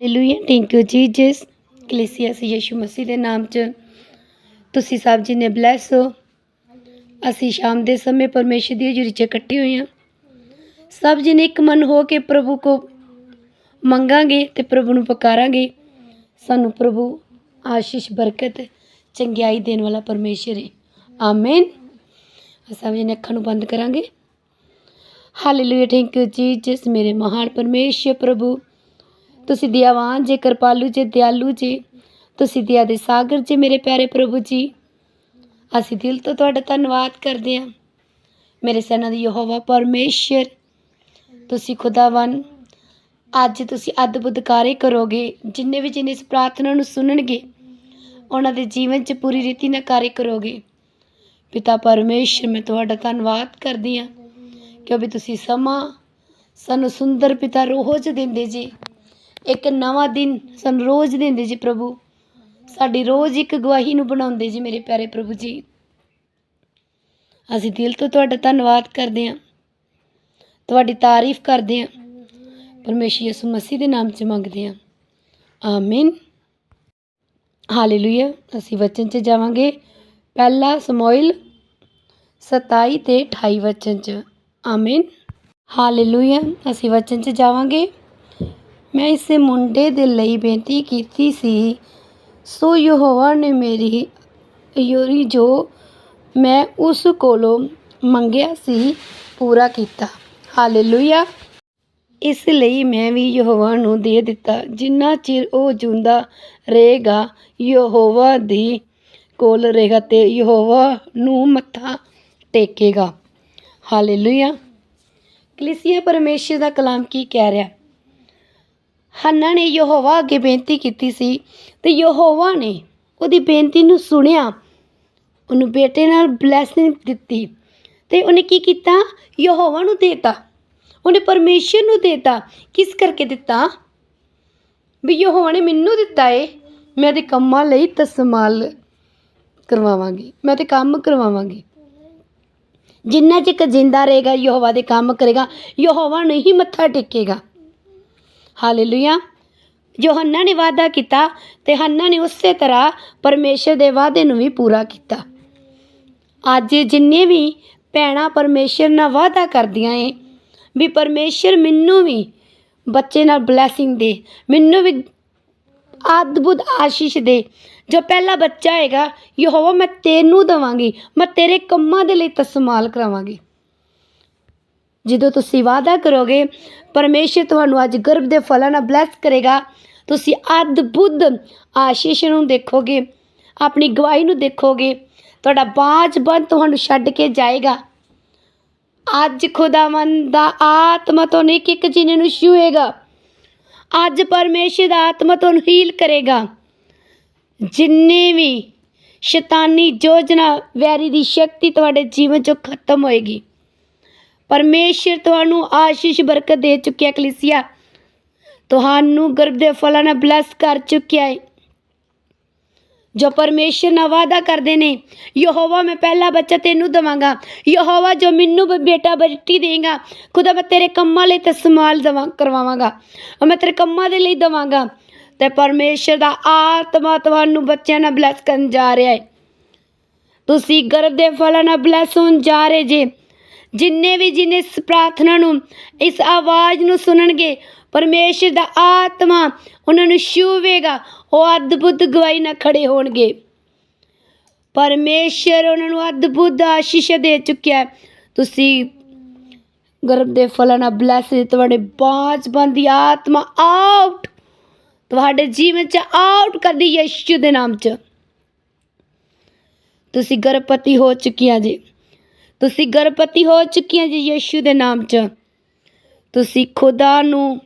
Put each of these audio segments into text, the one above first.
Hallelujah thank you Jesus ਕਲੀਸੀਅਸ ਯੀਸ਼ੂ ਮਸੀਹ ਦੇ ਨਾਮ 'ਚ ਤੁਸੀਂ ਸਭ ਜੀ ਨੇ ਬਲੈਸ ਹੋ ਅਸੀਂ ਸ਼ਾਮ ਦੇ ਸਮੇਂ ਪਰਮੇਸ਼ਰ ਦੀ ਹਜ਼ੂਰੀ 'ਚ ਇਕੱਠੇ ਹੋਏ ਹਾਂ ਸਭ ਜੀ ਨੇ ਇੱਕ ਮਨ ਹੋ ਕੇ ਪ੍ਰਭੂ ਕੋ ਮੰਗਾਂਗੇ ਤੇ ਪ੍ਰਭੂ ਨੂੰ ਪੁਕਾਰਾਂਗੇ ਸਾਨੂੰ ਪ੍ਰਭੂ ਆਸ਼ੀਸ਼ ਬਰਕਤ ਚੰਗਿਆਈ ਦੇਣ ਵਾਲਾ ਪਰਮੇਸ਼ਰ ਹੈ ਆਮੀਨ ਸਭ ਜੀ ਨੇ ਅੱਖਾਂ ਨੂੰ ਬੰਦ ਕਰਾਂਗੇ ਹਾਲੇਲੂਇਆ ਥੈਂਕ ਯੂ ਜੀਸਸ ਮੇਰੇ ਮਹਾਨ ਪਰਮੇਸ਼ਰ ਪ੍ਰਭੂ ਤੁਸੀਂ ਦਿਆਵਾਨ ਜੇ, ਕਿਰਪਾਲੂ ਜੇ, ਦਿਆਲੂ ਜੇ, ਤੁਸੀਂ ਦਿਆ ਦੇ ਸਾਗਰ ਜੇ, ਮੇਰੇ ਪਿਆਰੇ ਪ੍ਰਭੂ ਜੀ। ਅਸੀਂ ਦਿਲ ਤੋਂ ਤੁਹਾਡਾ ਧੰਨਵਾਦ ਕਰਦੇ ਹਾਂ। ਮੇਰੇ ਸੈਨਾ ਦੀ ਯਹੋਵਾ ਪਰਮੇਸ਼ਰ, ਤੁਸੀਂ ਖੁਦਾਵੰ ਅੱਜ ਤੁਸੀਂ ਅਦਭੁਤ ਕਾਰੇ ਕਰੋਗੇ, ਜਿੰਨੇ ਵੀ ਜਿੰਨੇ ਇਸ ਪ੍ਰਾਰਥਨਾ ਨੂੰ ਸੁਣਨਗੇ, ਉਹਨਾਂ ਦੇ ਜੀਵਨ 'ਚ ਪੂਰੀ ਰੀਤੀ ਨਾਲ ਕਾਰੇ ਕਰੋਗੇ। ਪਿਤਾ ਪਰਮੇਸ਼ਰ, ਮੈਂ ਤੁਹਾਡਾ ਧੰਨਵਾਦ ਕਰਦੀ ਹਾਂ, ਕਿਉਂਕਿ ਤੁਸੀਂ ਸਮਾਂ ਸਾਨੂੰ ਸੁੰਦਰ ਪਿਤਾ ਰੋਜ਼ ਦਿੰਦੇ ਜੀ। ਇੱਕ ਨਵਾਂ ਦਿਨ ਸਾਨੂੰ ਰੋਜ਼ ਦਿੰਦੇ ਜੀ ਪ੍ਰਭੂ। ਸਾਡੀ ਰੋਜ਼ ਇੱਕ ਗਵਾਹੀ ਨੂੰ ਬਣਾਉਂਦੇ ਜੀ ਮੇਰੇ ਪਿਆਰੇ ਪ੍ਰਭੂ ਜੀ। ਅਸੀਂ ਦਿਲ ਤੋਂ ਤੁਹਾਡਾ ਧੰਨਵਾਦ ਕਰਦੇ ਹਾਂ। ਤੁਹਾਡੀ ਤਾਰੀਫ ਕਰਦੇ ਹਾਂ। ਪਰਮੇਸ਼ਰ ਯਿਸੂ ਮਸੀਹ ਦੇ ਨਾਮ 'ਚ ਮੰਗਦੇ ਹਾਂ। ਆਮੀਨ। ਹਾਲੇਲੂਇਆ। ਅਸੀਂ ਵਚਨ 'ਚ ਜਾਵਾਂਗੇ। ਪਹਿਲਾ ਸਮੋਇਲ 27 ਤੇ 28 ਵਚਨ 'ਚ। ਆਮੀਨ। ਹਾਲੇਲੂਇਆ। ਅਸੀਂ ਵਚਨ 'ਚ ਜਾਵਾਂਗੇ। ਮੈਂ ਇਸੇ ਮੁੰਡੇ ਦੇ ਲਈ ਬੇਨਤੀ ਕੀਤੀ ਸੀ। ਸੋ ਯਹੋਵਾ ਨੇ ਮੇਰੀ ਯੋਰੀ ਜੋ ਮੈਂ ਉਸ ਕੋਲੋਂ ਮੰਗਿਆ ਸੀ, ਪੂਰਾ ਕੀਤਾ। ਹਾਲੇਲੂਇਆ। ਇਸ ਲਈ ਮੈਂ ਵੀ ਯਹੋਵਾ ਨੂੰ ਦੇ ਦਿੱਤਾ। ਜਿੰਨਾ ਚਿਰ ਉਹ ਜਿਉਂਦਾ ਰਹੇਗਾ, ਯਹੋਵਾ ਦੀ ਕੋਲ ਰਹੇਗਾ ਤੇ ਯਹੋਵਾ ਨੂੰ ਮੱਥਾ ਟੇਕੇਗਾ। ਹਾਲੇਲੂਇਆ। ਕਲੀਸੀਆ ਪਰਮੇਸ਼ਰ ਦਾ ਕਲਾਮ ਕੀ ਕਹਿ ਰਿਹਾ? ਹੰਨਾ ਨੇ ਯਹੋਵਾ ਅੱਗੇ ਬੇਨਤੀ ਕੀਤੀ ਸੀ ਅਤੇ ਯਹੋਵਾ ਨੇ ਉਹਦੀ ਬੇਨਤੀ ਨੂੰ ਸੁਣਿਆ। ਉਹਨੂੰ ਬੇਟੇ ਨਾਲ ਬਲੈਸਿੰਗ ਦਿੱਤੀ ਅਤੇ ਉਹਨੇ ਕੀ ਕੀਤਾ? ਯਹੋਵਾ ਨੂੰ ਦੇਤਾ। ਉਹਨੇ ਪਰਮੇਸ਼ਰ ਨੂੰ ਦੇਤਾ। ਕਿਸ ਕਰਕੇ ਦਿੱਤਾ? ਵੀ ਯਹੋਵਾ ਨੇ ਮੈਨੂੰ ਦਿੱਤਾ ਏ। ਮੈਂ ਉਹਦੇ ਕੰਮਾਂ ਲਈ ਤਸਮਾਲ ਕਰਵਾਵਾਂਗੀ। ਮੈਂ ਤੇ ਕੰਮ ਕਰਵਾਵਾਂਗੀ। ਜਿੰਨਾ ਚਿਰ ਜਿੰਦਾ ਰਹੇਗਾ, ਯਹੋਵਾ ਦੇ ਕੰਮ ਕਰੇਗਾ। ਯਹੋਵਾ ਨਹੀਂ ਮੱਥਾ ਟੇਕੇਗਾ। ਹਾਲੇਲੂਇਆ। ਜੋ ਹੰਨਾ ਨੇ ਵਾਅਦਾ ਕੀਤਾ ਤੇ ਹੰਨਾ ਨੇ ਉਸੇ ਤਰ੍ਹਾਂ ਪਰਮੇਸ਼ਰ ਦੇ ਵਾਅਦੇ ਨੂੰ ਵੀ ਪੂਰਾ ਕੀਤਾ। ਅੱਜ ਜਿੰਨੇ ਵੀ ਭੈਣਾਂ ਪਰਮੇਸ਼ਰ ਨਾਲ ਵਾਅਦਾ ਕਰਦੀਆਂ ਏ, ਵੀ ਪਰਮੇਸ਼ਰ ਮੈਨੂੰ ਵੀ ਬੱਚੇ ਨਾਲ ਬਲੇਸਿੰਗ ਦੇ, ਮੈਨੂੰ ਵੀ ਅਦਭੁਤ ਆਸ਼ੀਸ਼ ਦੇ, ਜੋ ਪਹਿਲਾ ਬੱਚਾ ਹੈਗਾ, ਯਹੋਵਾ ਮੈਂ ਤੈਨੂੰ ਦਵਾਂਗੀ, ਮੈਂ ਤੇਰੇ ਕੰਮਾਂ ਦੇ ਲਈ ਤਸਮਾਲ ਕਰਾਵਾਂਗੀ। ਜਦੋਂ ਤੁਸੀਂ ਵਾਅਦਾ ਕਰੋਗੇ, ਪਰਮੇਸ਼ਰ ਤੁਹਾਨੂੰ ਅੱਜ ਗਰਭ ਦੇ ਫਲਾਂ ਨਾਲ ਬਲੈਸ ਕਰੇਗਾ। ਤੁਸੀਂ ਅਦਭੁਤ ਆਸ਼ੀਸ਼ ਨੂੰ ਦੇਖੋਗੇ, ਆਪਣੀ ਗਵਾਹੀ ਨੂੰ ਦੇਖੋਗੇ। ਤੁਹਾਡਾ ਬਾਜ ਬੰਦ ਤੁਹਾਨੂੰ ਛੱਡ ਕੇ ਜਾਏਗਾ। ਅੱਜ ਖੁਦਾਵੰਦ ਦਾ ਆਤਮਾ ਤੁਹਾਨੂੰ ਇੱਕ ਇੱਕ ਜੀਨੇ ਨੂੰ ਛੂਏਗਾ। ਅੱਜ ਪਰਮੇਸ਼ਰ ਦਾ ਆਤਮਾ ਤੁਹਾਨੂੰ ਹੀਲ ਕਰੇਗਾ। ਜਿੰਨੇ ਵੀ ਸ਼ੈਤਾਨੀ ਯੋਜਨਾ ਵੈਰੀ ਦੀ ਸ਼ਕਤੀ ਤੁਹਾਡੇ ਜੀਵਨ ਚੋਂ ਖਤਮ ਹੋਏਗੀ। ਪਰਮੇਸ਼ਰ ਤੁਹਾਨੂੰ ਆਸ਼ੀਸ਼, ਬਰਕਤ ਦੇ ਚੁੱਕਿਆ ਕਲੀਸਿਆ। ਤੁਹਾਨੂੰ ਗਰਭ ਦੇ ਫਲਾਂ ਨਾਲ ਬਲੈਸ ਕਰ ਚੁੱਕਿਆ ਹੈ ਜੋ ਪਰਮੇਸ਼ਰ ਨਾਲ ਵਾਅਦਾ ਕਰਦੇ ਨੇ, ਯਹੋਵਾ, ਮੈਂ ਪਹਿਲਾ ਬੱਚਾ ਤੈਨੂੰ ਦਵਾਂਗਾ। ਯਹੋਵਾ, ਜੋ ਮੈਨੂੰ ਬ- ਬੇਟਾ ਬੇਟੀ ਦੇਗਾ, ਖੁਦਾ, ਮੈਂ ਤੇਰੇ ਕੰਮਾਂ ਲਈ ਤੇ ਸਮਾਲ ਦਵਾ, ਕਰਵਾਵਾਂਗਾ। ਉਹ ਮੈਂ ਤੇਰੇ ਕੰਮਾਂ ਦੇ ਲਈ ਦਵਾਂਗਾ। ਤੇ ਪਰਮੇਸ਼ਰ ਦਾ ਆਤਮਾ ਤੁਹਾਨੂੰ ਬੱਚਿਆਂ ਨਾਲ ਬਲੈਸ ਕਰਨ ਜਾ ਰਿਹਾ ਹੈ ਤੁਸੀਂ ਗਰਭ ਦੇ ਫਲਾਂ ਨਾਲ ਬਲੈਸ ਹੋਣ ਜਾ ਰਹੇ ਜੇ ਜਿੰਨੇ ਵੀ ਜਿਨੇ ਇਸ ਪ੍ਰਾਰਥਨਾ ਨੂੰ, ਇਸ ਆਵਾਜ਼ ਨੂੰ ਸੁਣਨਗੇ, ਪਰਮੇਸ਼ਰ ਦਾ ਆਤਮਾ ਉਹਨਾਂ ਨੂੰ ਛੂਵੇਗਾ, ਉਹ ਅਦਭੁਤ ਗਵਾਈ ਨਾਲ ਖੜੇ ਹੋਣਗੇ। ਪਰਮੇਸ਼ਰ ਉਹਨਾਂ ਨੂੰ ਅਦਭੁਤ ਆਸ਼ੀਸ਼ ਦੇ ਚੁੱਕਿਆ ਤੁਸੀਂ ਗਰਭ ਦੇ ਫਲਾਂ ਨਾਲ ਬਲੈਸ ਤੁਹਾਡੇ ਬਾਜ ਬੰਦੀ ਆਤਮਾ ਆਊਟ ਤੁਹਾਡੇ ਜੀਵਨ ਚ ਆਊਟ ਕਰਦੀ ਯਿਸੂ ਦੇ ਨਾਮ ਚ। ਤੁਸੀਂ ਗਰਭਵਤੀ ਹੋ ਚੁੱਕੀਆਂ ਜੀ। ਤੁਸੀਂ ਗਰਭਵਤੀ ਹੋ ਚੁੱਕੀਆਂ ਜੀ ਯਿਸੂ ਦੇ ਨਾਮ 'ਚ। ਤੁਸੀਂ ਖੁਦਾ ਨੂੰ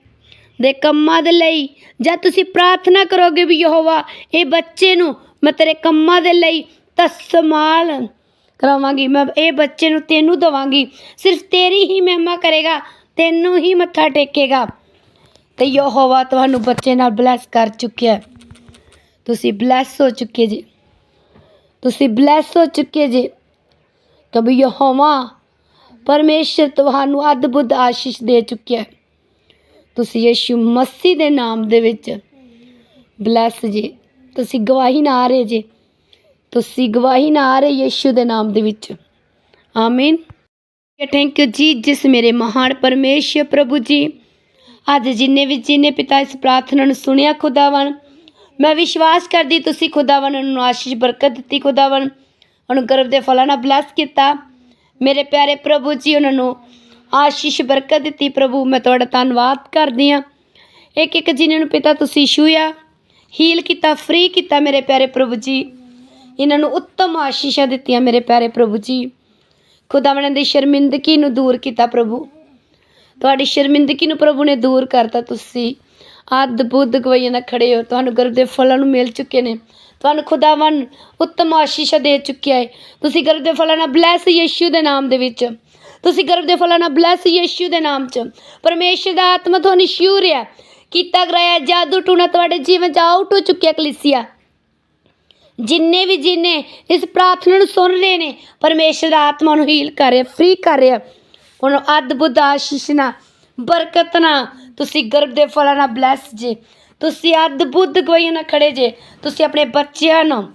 ਦੇ ਕੰਮਾਂ ਦੇ ਲਈ ਜਦ ਤੁਸੀਂ ਪ੍ਰਾਰਥਨਾ ਕਰੋਗੇ ਵੀ ਯਹੋਵਾ ਇਹ ਬੱਚੇ ਨੂੰ ਮੈਂ ਤੇਰੇ ਕੰਮਾਂ ਦੇ ਲਈ ਤਸਮਾਲ ਕਰਾਵਾਂਗੀ। ਮੈਂ ਇਹ ਬੱਚੇ ਨੂੰ ਤੈਨੂੰ ਦਵਾਂਗੀ। ਸਿਰਫ ਤੇਰੀ ਹੀ ਮਹਿਮਾ ਕਰੇਗਾ, ਤੈਨੂੰ ਹੀ ਮੱਥਾ ਟੇਕੇਗਾ। ਤੇ ਯਹੋਵਾ ਤੁਹਾਨੂੰ ਬੱਚੇ ਨਾਲ ਬਲੈਸ ਕਰ ਚੁੱਕਿਆ ਤੁਸੀਂ ਬਲੈਸ ਹੋ ਚੁੱਕੇ ਜੀ। ਤੁਸੀਂ ਬਲੈਸ ਹੋ ਚੁੱਕੇ ਜੇ। ਕਬੀ ਯਹੋਵਾ ਪਰਮੇਸ਼ਰ ਤੁਹਾਨੂੰ ਅਦਭੁਤ ਆਸ਼ੀਸ਼ ਦੇ ਚੁੱਕਿਆ ਹੈ। ਤੁਸੀਂ ਯਿਸੂ ਮਸੀਹ ਦੇ ਨਾਮ ਦੇ ਵਿੱਚ ਬਲੈਸ ਜੀ। ਤੁਸੀਂ ਗਵਾਹੀ ਨਾ ਆ ਰਹੇ ਜੀ। ਤੁਸੀਂ ਗਵਾਹੀ ਨਾ ਆ ਰਹੇ ਯਿਸੂ ਦੇ ਨਾਮ ਦੇ ਵਿੱਚ। ਆਮੀਨ। ਥੈਂਕ ਯੂ ਜੀ, ਜਿਸ ਮੇਰੇ ਮਹਾਨ ਪਰਮੇਸ਼ਰ ਪ੍ਰਭੂ ਜੀ, ਅੱਜ ਜਿੰਨੇ ਵੀ ਜਿੰਨੇ ਪਿਤਾ ਇਸ ਪ੍ਰਾਰਥਨਾ ਨੂੰ ਸੁਣਿਆ ਖੁਦਾਵੰ ਮੈਂ ਵਿਸ਼ਵਾਸ ਕਰਦੀ, ਤੁਸੀਂ ਖੁਦਾਵੰ ਨੂੰ ਆਸ਼ੀਸ਼, ਬਰਕਤ ਦਿੱਤੀ ਖੁਦਾਵੰ ਉਹਨੂੰ ਗਰਭ ਦੇ ਫਲਾਂ ਨਾਲ ਬਲੈਸ ਕੀਤਾ। ਮੇਰੇ ਪਿਆਰੇ ਪ੍ਰਭੂ ਜੀ, ਉਹਨਾਂ ਨੂੰ ਆਸ਼ੀਸ਼, ਬਰਕਤ ਦਿੱਤੀ। ਪ੍ਰਭੂ, ਮੈਂ ਤੁਹਾਡਾ ਧੰਨਵਾਦ ਕਰਦੀ ਹਾਂ। ਇੱਕ ਇੱਕ ਜਿਨ੍ਹਾਂ ਨੂੰ ਪਿਤਾ ਤੁਸੀਂ ਛੂਇਆ ਹੀਲ ਕੀਤਾ ਫ੍ਰੀ ਕੀਤਾ ਮੇਰੇ ਪਿਆਰੇ ਪ੍ਰਭੂ ਜੀ। ਇਹਨਾਂ ਨੂੰ ਉੱਤਮ ਆਸ਼ੀਸ਼ਾਂ ਦਿੱਤੀਆਂ ਮੇਰੇ ਪਿਆਰੇ ਪ੍ਰਭੂ ਜੀ। ਖੁਦਾਵੰ ਦੀ ਸ਼ਰਮਿੰਦਗੀ ਨੂੰ ਦੂਰ ਕੀਤਾ ਪ੍ਰਭੂ। ਤੁਹਾਡੀ ਸ਼ਰਮਿੰਦਗੀ ਨੂੰ ਪ੍ਰਭੂ ਨੇ ਦੂਰ ਕਰਤਾ ਤੁਸੀਂ। ਅੱਧ ਬੁੱਧ ਗਵਾਈਆਂ ਨਾਲ ਖੜੇ ਹੋ। ਤੁਹਾਨੂੰ ਗਰਭ ਦੇ ਫਲਾਂ ਨੂੰ ਮਿਲ ਚੁੱਕੇ ਨੇ। ਤੁਹਾਨੂੰ ਖੁਦਾਵੰ ਉੱਤਮ ਆਸ਼ੀਸ਼ ਦੇ ਚੁੱਕਿਆ ਹੈ। ਤੁਸੀਂ ਗਰਭ ਦੇ ਫਲਾਂ ਨਾਲ ਬਲੈਸ ਯਿਸੂ ਦੇ ਨਾਮ ਦੇ ਵਿੱਚ। ਤੁਸੀਂ ਗਰਭ ਦੇ ਫਲਾਂ ਨਾਲ ਬਲੈਸ ਯਿਸੂ ਦੇ ਨਾਮ 'ਚ। ਪਰਮੇਸ਼ਰ ਦਾ ਆਤਮਾ ਤੁਹਾਨੂੰ ਸ਼ੂਰ ਰਿਹਾ ਕੀਤਾ ਕਰਾਇਆ ਜਾਦੂ ਟੂਣਾ ਤੁਹਾਡੇ ਜੀਵਨ 'ਚ ਆਊਟ ਹੋ ਚੁੱਕਿਆ ਕਲੀਸਿਆ। ਜਿੰਨੇ ਵੀ ਜਿੰਨੇ ਇਸ ਪ੍ਰਾਰਥਨਾ ਨੂੰ ਸੁਣ ਰਹੇ ਨੇ, ਪਰਮੇਸ਼ਰ ਦਾ ਆਤਮਾ ਨੂੰ ਹੀਲ ਕਰ ਰਿਹਾ ਫ੍ਰੀ ਕਰ ਰਿਹਾ। ਹੁਣ ਅਦਭੁਤ ਆਸ਼ੀਸ਼ ਨਾ ਬਰਕਤ ਨਾ ਤੁਸੀਂ ਗਰਭ ਦੇ ਫਲਾਂ ਨਾਲ ਬਲੈਸ ਜੇ। ਤੁਸੀਂ ਅੱਧ ਬੁੱਧ ਗਵਾਈਆਂ ਨਾਲ ਖੜੇ ਜੇ, ਤੁਸੀਂ ਆਪਣੇ ਬੱਚਿਆਂ ਨੂੰ,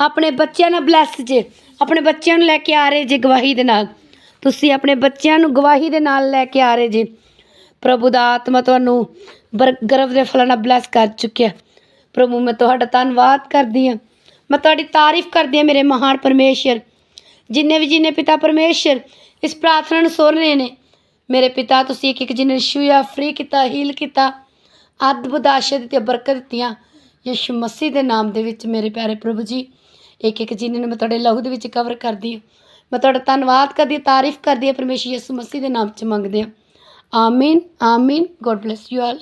ਆਪਣੇ ਬੱਚਿਆਂ ਨਾਲ ਬਲੈਸ ਜੇ, ਆਪਣੇ ਬੱਚਿਆਂ ਨੂੰ ਲੈ ਕੇ ਆ ਰਹੇ ਜੇ ਗਵਾਹੀ ਦੇ ਨਾਲ। ਤੁਸੀਂ ਆਪਣੇ ਬੱਚਿਆਂ ਨੂੰ ਗਵਾਹੀ ਦੇ ਨਾਲ ਲੈ ਕੇ ਆ ਰਹੇ ਜੇ। ਪ੍ਰਭੂ ਦਾ ਆਤਮਾ ਤੁਹਾਨੂੰ ਬਰ, ਗਰਭ ਦੇ ਫਲਾਂ ਨਾਲ ਬਲੈਸ ਕਰ ਚੁੱਕਿਆ। ਪ੍ਰਭੂ, ਮੈਂ ਤੁਹਾਡਾ ਧੰਨਵਾਦ ਕਰਦੀ ਹਾਂ। ਮੈਂ ਤੁਹਾਡੀ ਤਾਰੀਫ ਕਰਦੀ ਹਾਂ, ਮੇਰੇ ਮਹਾਨ ਪਰਮੇਸ਼ਰ। ਜਿੰਨੇ ਵੀ ਜਿੰਨੇ ਪਿਤਾ ਪਰਮੇਸ਼ਰ ਇਸ ਪ੍ਰਾਰਥਨਾ ਨੂੰ ਸੁਣ ਰਹੇ ਨੇ, ਮੇਰੇ ਪਿਤਾ, ਤੁਸੀਂ ਇੱਕ ਇੱਕ ਜਿਹਨੇ ਛੂਇਆ ਫ੍ਰੀ ਕੀਤਾ ਹੀਲ ਕੀਤਾ। ਅਦਭੁਤ ਆਸ਼ੀਰਵਾਦ ਦਿੱਤੀਆਂ, ਬਰਕਤ ਦਿੱਤੀਆਂ। ਯਿਸੂ ਮਸੀਹ ਦੇ ਨਾਮ ਦੇ ਵਿੱਚ ਮੇਰੇ ਪਿਆਰੇ ਪ੍ਰਭੂ ਜੀ, ਇੱਕ ਇੱਕ ਜਿਹਨੇ ਨੂੰ ਮੈਂ ਤੁਹਾਡੇ ਲਹੂ ਦੇ ਵਿੱਚ ਕਵਰ ਕਰਦੀ ਹਾਂ। ਮੈਂ ਤੁਹਾਡਾ ਧੰਨਵਾਦ ਕਰਦੀ ਹਾਂ, ਤਾਰੀਫ ਕਰਦੀ ਹਾਂ, ਪਰਮੇਸ਼ਰ ਯਿਸੂ ਮਸੀਹ ਦੇ ਨਾਮ 'ਚ ਮੰਗਦੇ ਹਾਂ। ਆਮੀਨ ਆਮੀਨ। God bless you all